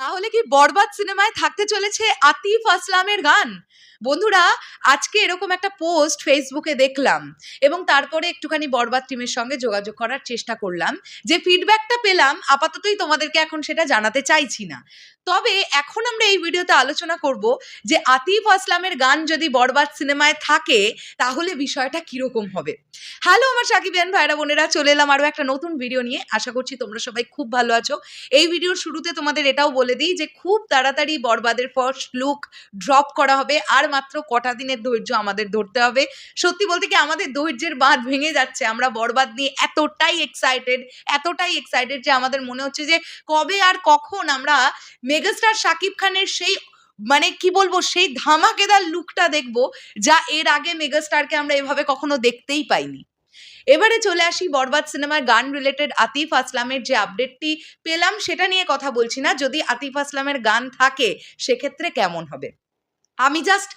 তাহলে কি বরবাদ সিনেমায় থাকতে চলেছে আতিফ আসলামের গান? বন্ধুরা, আজকে এরকম একটা পোস্ট ফেসবুকে দেখলাম এবং তারপরে একটুখানি বরবাদ টিমের সঙ্গে যোগাযোগ করার চেষ্টা করলাম। যে ফিডব্যাকটা পেলাম, আপাততই তোমাদেরকে এখন সেটা জানাতে চাইছি না। তবে এখন আমরা এই ভিডিওতে আলোচনা করব যে আতিফ আসলামের গান যদি বরবাদ সিনেমায় থাকে, তাহলে বিষয়টা কীরকম হবে? হ্যালো আমার সাকিবেন ভাইরা বোনেরা, চলে এলাম আরও একটা নতুন ভিডিও নিয়ে। আশা করছি তোমরা সবাই খুব ভালো আছো। এই ভিডিওর শুরুতে তোমাদের এটাও বলে দিই যে খুব তাড়াতাড়ি বরবাদের ফার্স্ট লুক ড্রপ করা হবে। আর মাত্র কটা দিনের ধৈর্য আমাদের ধরতে হবে। সত্যি বলতে কি আমাদের ধৈর্যের বাঁধ ভেঙে যাচ্ছে। আমরা বরবাদ নিয়ে এতটাই এক্সাইটেড এতটাই এক্সাইটেড যে আমাদের মনে হচ্ছে যে কবে আর কখন আমরা মেগাস্টার শাকিব খানের সেই মানে কি বলব, সেই ধামাকেদার লুকটা দেখব যা এর আগে মেগাস্টারকে আমরা এভাবে কখনো দেখতেই পাইনি। এবারে চলে আসি বরবাদ সিনেমার গান রিলেটেড আতিফ আসলামের যে আপডেটটি পেলাম সেটা নিয়ে কথা বলছি না। যদি আতিফ আসলামের গান থাকে, সেক্ষেত্রে কেমন হবে? আমি জাস্ট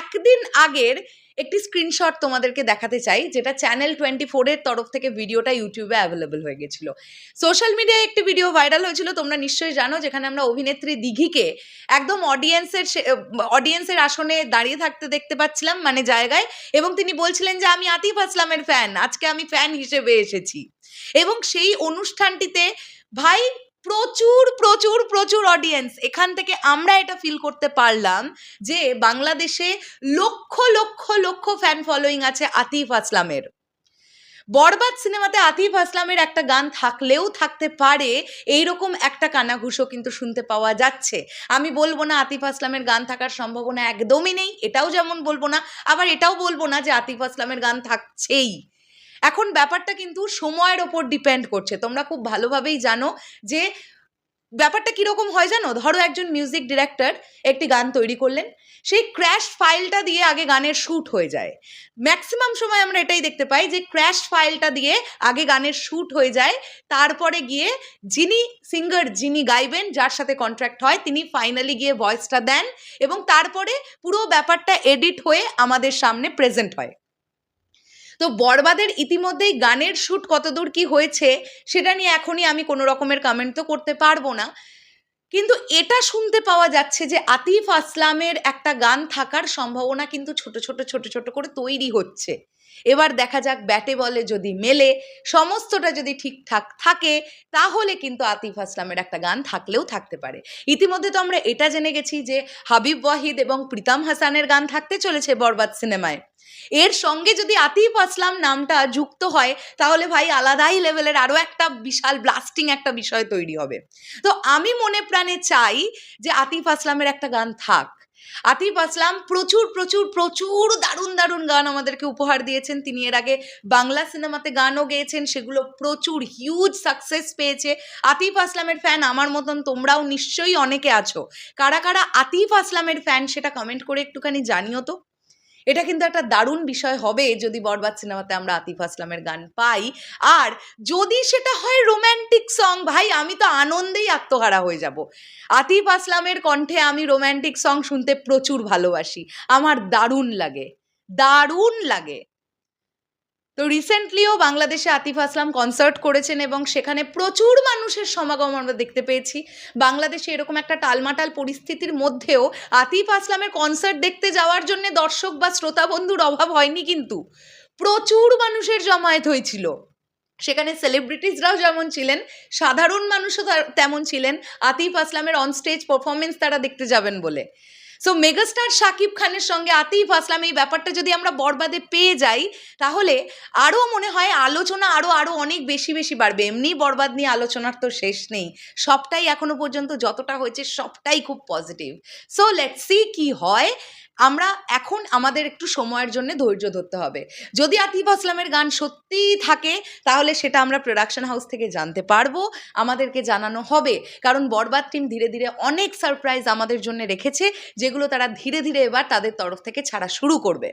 একদিন আগের একটি স্ক্রিনশট তোমাদেরকে দেখাতে চাই, যেটা চ্যানেল টোয়েন্টি ফোরের তরফ থেকে ভিডিওটা ইউটিউবে অ্যাভেলেবল হয়ে গেছিল। সোশ্যাল মিডিয়ায় একটি ভিডিও ভাইরাল হয়েছিল, তোমরা নিশ্চয়ই জানো, যেখানে আমরা অভিনেত্রী দিঘিকে একদম অডিয়েন্সের অডিয়েন্সের আসনে দাঁড়িয়ে থাকতে দেখতে পাচ্ছিলাম মানে জায়গায়, এবং তিনি বলছিলেন যে, আমি আতিফ আসলামের ফ্যান আজকে আমি ফ্যান হিসেবে এসেছি। এবং সেই অনুষ্ঠানটিতে ভাই প্রচুর প্রচুর প্রচুর অডিয়েন্স এখান থেকে আমরা এটা ফিল করতে পারলাম যে বাংলাদেশে লক্ষ লক্ষ লক্ষ ফ্যান ফলোয়িং আছে আতিফ আসলামের। বরবাদ সিনেমাতে আতিফ আসলামের একটা গান থাকলেও থাকতে পারে, এইরকম একটা কানাঘুষো কিন্তু শুনতে পাওয়া যাচ্ছে। আমি বলব না আতিফ আসলামের গান থাকার সম্ভাবনা একদমই নেই, এটাও যেমন বলব না, আবার এটাও বলব না যে আতিফ আসলামের গান থাকছেই। এখন ব্যাপারটা কিন্তু সময়ের ওপর ডিপেন্ড করছে। তোমরা খুব ভালোভাবেই জানো যে ব্যাপারটা কীরকম হয় জানো? ধরো একজন মিউজিক ডিরেক্টর একটি গান তৈরি করলেন, সেই ক্র্যাশ ফাইলটা দিয়ে আগে গানের শ্যুট হয়ে যায়। ম্যাক্সিমাম সময় আমরা এটাই দেখতে পাই যে ক্র্যাশ ফাইলটা দিয়ে আগে গানের শ্যুট হয়ে যায়, তারপরে গিয়ে যিনি সিঙ্গার যিনি গাইবেন, যার সাথে কন্ট্রাক্ট হয়, তিনি ফাইনালি গিয়ে ভয়েসটা দেন এবং তারপরে পুরো ব্যাপারটা এডিট হয়ে আমাদের সামনে প্রেজেন্ট হয়। তো বরবাদের ইতিমধ্যেই গানের শ্যুট কতদূর কি হয়েছে, সেটা নিয়ে এখনই আমি কোনো রকমের কমেন্ট তো করতে পারব না। কিন্তু এটা শুনতে পাওয়া যাচ্ছে যে আতিফ আসলামের একটা গান থাকার সম্ভাবনা কিন্তু ছোট ছোট ছোট ছোট করে তৈরি হচ্ছে। এবার দেখা যাক ব্যাটে বলে যদি মেলে, সমস্তটা যদি ঠিকঠাক থাকে, তাহলে কিন্তু আতিফ আসলামের একটা গান থাকলেও থাকতে পারে। ইতিমধ্যে তো আমরা এটা জেনে গেছি যে হাবিব ওয়াহিদ এবং প্রীতম হাসানের গান থাকতে চলেছে বরবাদ সিনেমায়। এর সঙ্গে যদি আতিফ আসলাম নামটা যুক্ত হয়, তাহলে ভাই আলাদাই লেভেলের আরও একটা বিশাল ব্লাস্টিং একটা বিষয় তৈরি হবে। তো আমি মনে প্রাণে চাই যে আতিফ আসলামের একটা গান থাক। আতিফ আসলাম। প্রচুর প্রচুর প্রচুর দারুণ দারুণ গান আমাদেরকে উপহার দিয়েছেন। তিনি এর আগে বাংলা সিনেমাতে গানও গেয়েছেন। সেগুলো প্রচুর হিউজ সাকসেস পেয়েছে। আতিফ আসলামের ফ্যান আমার মতন তোমরাও নিশ্চয়ই অনেকে আছো। কারা কারা আতিফ আসলামের ফ্যান সেটা কমেন্ট করে একটুখানি জানিও তো। এটা কিন্তু একটা দারুণ বিষয় হবে যদি বরবাদ সিনেমাতে আমরা আতিফ আসলামের গান পাই। আর যদি সেটা হয় রোম্যান্টিক সং ভাই, আমি তো আনন্দেই আত্মহারা হয়ে যাব। আতিফ আসলামের কণ্ঠে আমি রোম্যান্টিক সং শুনতে প্রচুর ভালোবাসি। আমার দারুণ লাগে। দারুণ লাগে। তো রিসেন্টলিও বাংলাদেশে আতিফ আসলাম কনসার্ট করেছেন এবং সেখানে প্রচুর মানুষের সমাগম আমরা দেখতে পেয়েছি। বাংলাদেশে এরকম একটা টালমাটাল পরিস্থিতির মধ্যেও আতিফ আসলামের কনসার্ট দেখতে যাওয়ার জন্য দর্শক বা শ্রোতা বন্ধুর অভাব হয়নি কিন্তু। প্রচুর মানুষের জমায়েত হয়েছিল। সেখানে সেলিব্রিটিসরাও যেমন ছিলেন, সাধারণ মানুষও তেমন ছিলেন। আতিফ আসলামের অনস্টেজ পারফরমেন্স তারা দেখতে যাবেন বলে। সো মেগাস্টার শাকিব খানের সঙ্গে আতিফ আসলাম। এই ব্যাপারটা যদি আমরা বরবাদে পেয়ে যাই, তাহলে আরও মনে হয় আলোচনা আরও আরও অনেক বেশি বেশি বাড়বে। এমনি বরবাদ নিয়ে আলোচনার তো শেষ নেই। সবটাই এখনও পর্যন্ত যতটা হয়েছে, সবটাই খুব পজিটিভ সো লেট সি কি হয়। আমরা এখন আমাদের একটু সময়ের জন্য ধৈর্য ধরতে হবে। যদি আতিফ আসলামের গান সত্যিই থাকে, তাহলে সেটা আমরা প্রোডাকশন হাউস থেকে জানতে পারব। আমাদেরকে জানানো হবে। কারণ বরবাদ টিম ধীরে ধীরে অনেক সারপ্রাইজ আমাদের জন্য রেখেছে যেগুলো তারা ধীরে ধীরে এবার তাদের তরফ থেকে ছাড়া শুরু করবে।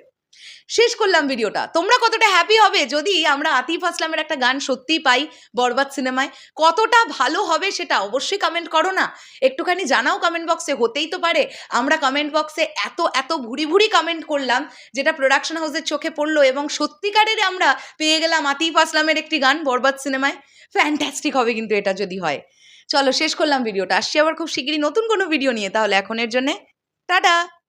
শেষ করলাম ভিডিওটা। তোমরা কতটা হ্যাপি হবে যদি আমরা আতিফ আসলামের একটা গান সত্যিই পাই বরবাদ সিনেমায়? কতটা ভালো হবে সেটা অবশ্যই কমেন্ট করো না। একটুখানি জানাও কমেন্ট বক্সে হতেই তো পারে। আমরা কমেন্ট বক্সে এত এত ভুরি ভুরি কমেন্ট করলাম, যেটা প্রোডাকশন হাউসের চোখে পড়ল এবং সত্যিকারের আমরা পেয়ে গেলাম আতিফ আসলামের একটি গান বরবাদ সিনেমায়। ফ্যান্টাস্টিক হবে কিন্তু এটা যদি হয়। চলো, শেষ করলাম ভিডিওটা। আসছি আবার খুব শিগগিরই নতুন কোনো ভিডিও নিয়ে। তাহলে এখনের জন্যে টাটা।